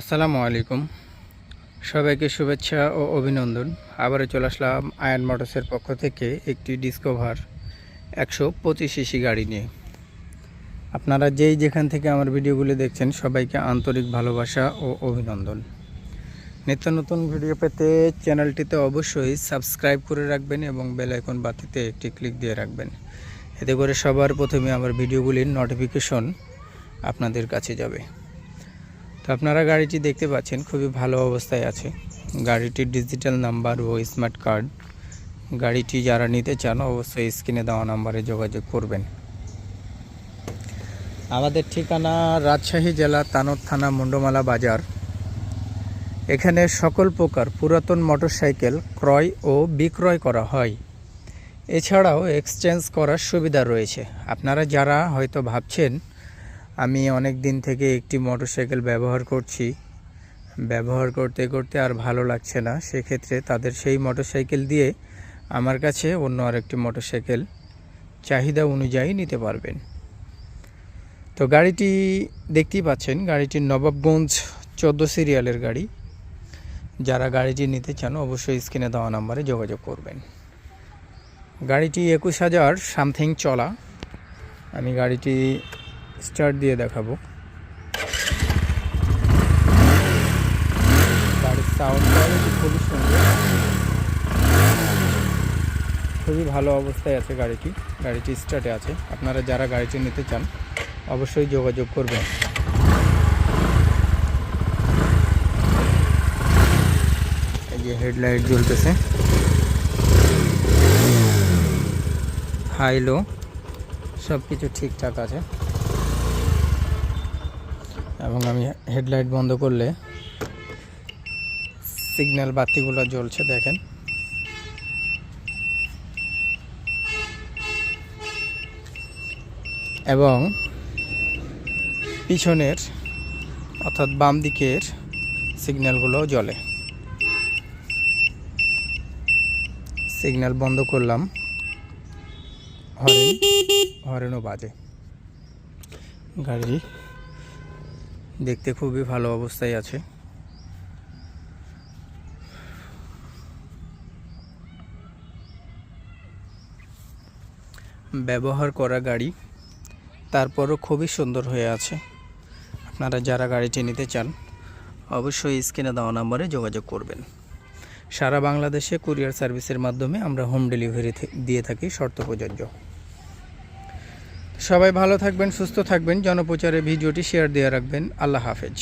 আসসালামু আলাইকুম। সবাইকে শুভেচ্ছা ও অভিনন্দন। আবারও চলে আসলাম আয়ন মোটরসের পক্ষ থেকে একটি ডিসকভার একশো পঁচিশ সিসি গাড়ি নিয়ে। আপনারা যেই যেখান থেকে আমার ভিডিওগুলি দেখছেন, সবাইকে আন্তরিক ভালোবাসা ও অভিনন্দন। নিত্য নতুন ভিডিও পেতে চ্যানেলটিতে অবশ্যই সাবস্ক্রাইব করে রাখবেন এবং বেল আইকন বাতিতে একটি ক্লিক দিয়ে রাখবেন। এতে করে সবার প্রথমে আমার ভিডিওগুলির নোটিফিকেশন আপনাদের কাছে যাবে। তো আপনারা গাড়িটি দেখতে পাচ্ছেন, খুবই ভালো অবস্থায় আছে। গাড়িটির ডিজিটাল নাম্বার ও স্মার্ট কার্ড। গাড়িটি যারা নিতে চান, অবশ্যই স্ক্রিনে দেওয়া নাম্বারে যোগাযোগ করবেন। আমাদের ঠিকানা রাজশাহী জেলা, তানোর থানা, মুন্ডমালা বাজার। এখানে সকল প্রকার পুরাতন মোটরসাইকেল ক্রয় ও বিক্রয় করা হয়। এছাড়াও এক্সচেঞ্জ করার সুবিধা রয়েছে। আপনারা যারা হয়তো ভাবছেন আমি অনেক দিন থেকে একটি মোটরসাইকেল ব্যবহার করছি। ব্যবহার করতে করতে আর ভালো লাগছে না। সেক্ষেত্রে তাদের সেই মোটরসাইকেল দিয়ে আমার কাছে অন্য আরেকটি মোটরসাইকেল চাহিদা অনুযায়ী নিতে পারবেন। তো গাড়িটি দেখতেই পাচ্ছেন, গাড়িটি নবাবগঞ্জ চোদ্দ সিরিয়ালের গাড়ি। যারা গাড়িটি নিতে চান অবশ্যই স্ক্রিনে দেওয়া নাম্বারে যোগাযোগ করবেন। গাড়িটি একুশ হাজার সামথিং চলা। আমি গাড়িটি স্টার্ট দিয়ে দেখাবো। গাড়ির সাউন্ড খুবই সুন্দর। খুবই ভালো অবস্থায় আছে গাড়িটি। গাড়িটি স্টার্টে আছে। আপনারা যারা গাড়িটি নিতে চান, অবশ্যই যোগাযোগ করবেন। এই যে হেডলাইট জ্বলতেছে। হাই, লো সব কিছু ঠিকঠাক আছে। এবং আমি হেডলাইট বন্ধ করলে সিগন্যাল বাতিগুলো জ্বলছে, দেখেন। এবং পিছনের, অর্থাৎ বাম দিকের সিগন্যালগুলো জ্বলে। সিগন্যাল বন্ধ করলাম। হরেন, হরেনও বাজে। গাড়ি দেখতে খুবই ভালো অবস্থায় আছে। ব্যবহার করা গাড়ি, তারপরও খুবই সুন্দর হয়ে আছে। আপনারা যারা গাড়িটি নিতে চান, অবশ্যই স্ক্রিনে দেওয়া নম্বরে যোগাযোগ করবেন। সারা বাংলাদেশে কুরিয়ার সার্ভিসের মাধ্যমে আমরা হোম ডেলিভারি দিয়ে থাকি শর্ত প্রযোজ্য। সবাই ভালো থাকবেন সুস্থ থাকবেন। জনপ্রচারে ভিডিওটি শেয়ার দিয়ে রাখবেন। আল্লাহ হাফেজ।